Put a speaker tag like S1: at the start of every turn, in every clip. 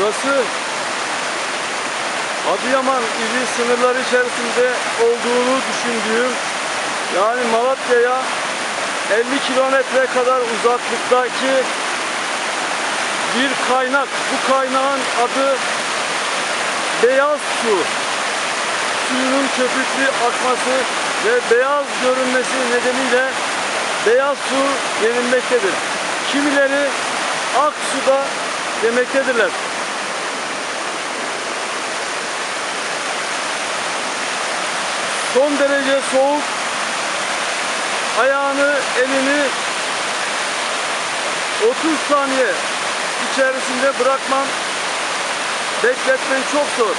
S1: Burası Adıyaman ili sınırları içerisinde olduğunu düşündüğüm yani Malatya'ya 50 kilometre kadar uzaklıktaki bir kaynak. Bu kaynağın adı Beyaz Su. Suyunun köpüklü akması ve beyaz görünmesi nedeniyle beyaz su denilmektedir. Kimileri ak suda demektedirler. Son derece soğuk. Ayağını, elini 30 saniye içerisinde bırakmam bekletmen çok zor.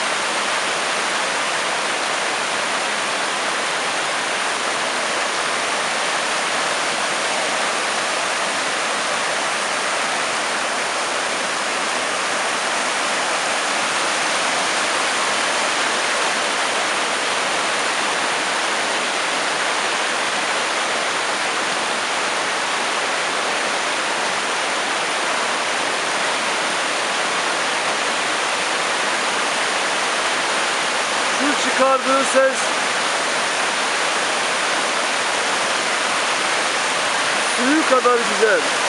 S1: Çıkardığı ses suyu kadar güzel.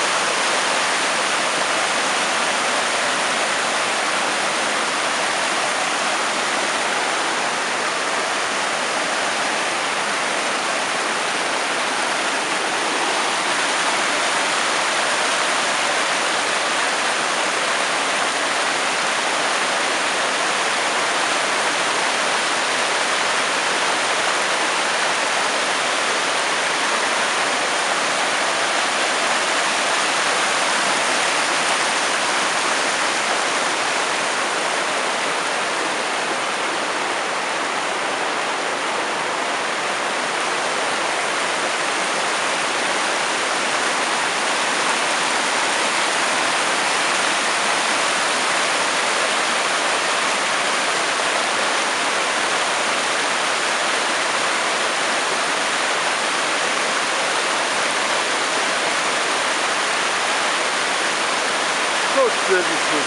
S1: Su.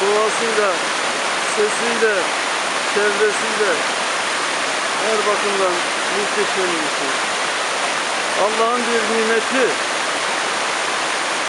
S1: Doğasıyla, sesiyle, çevresiyle her bakımdan muhteşem bir su. Allah'ın bir nimeti.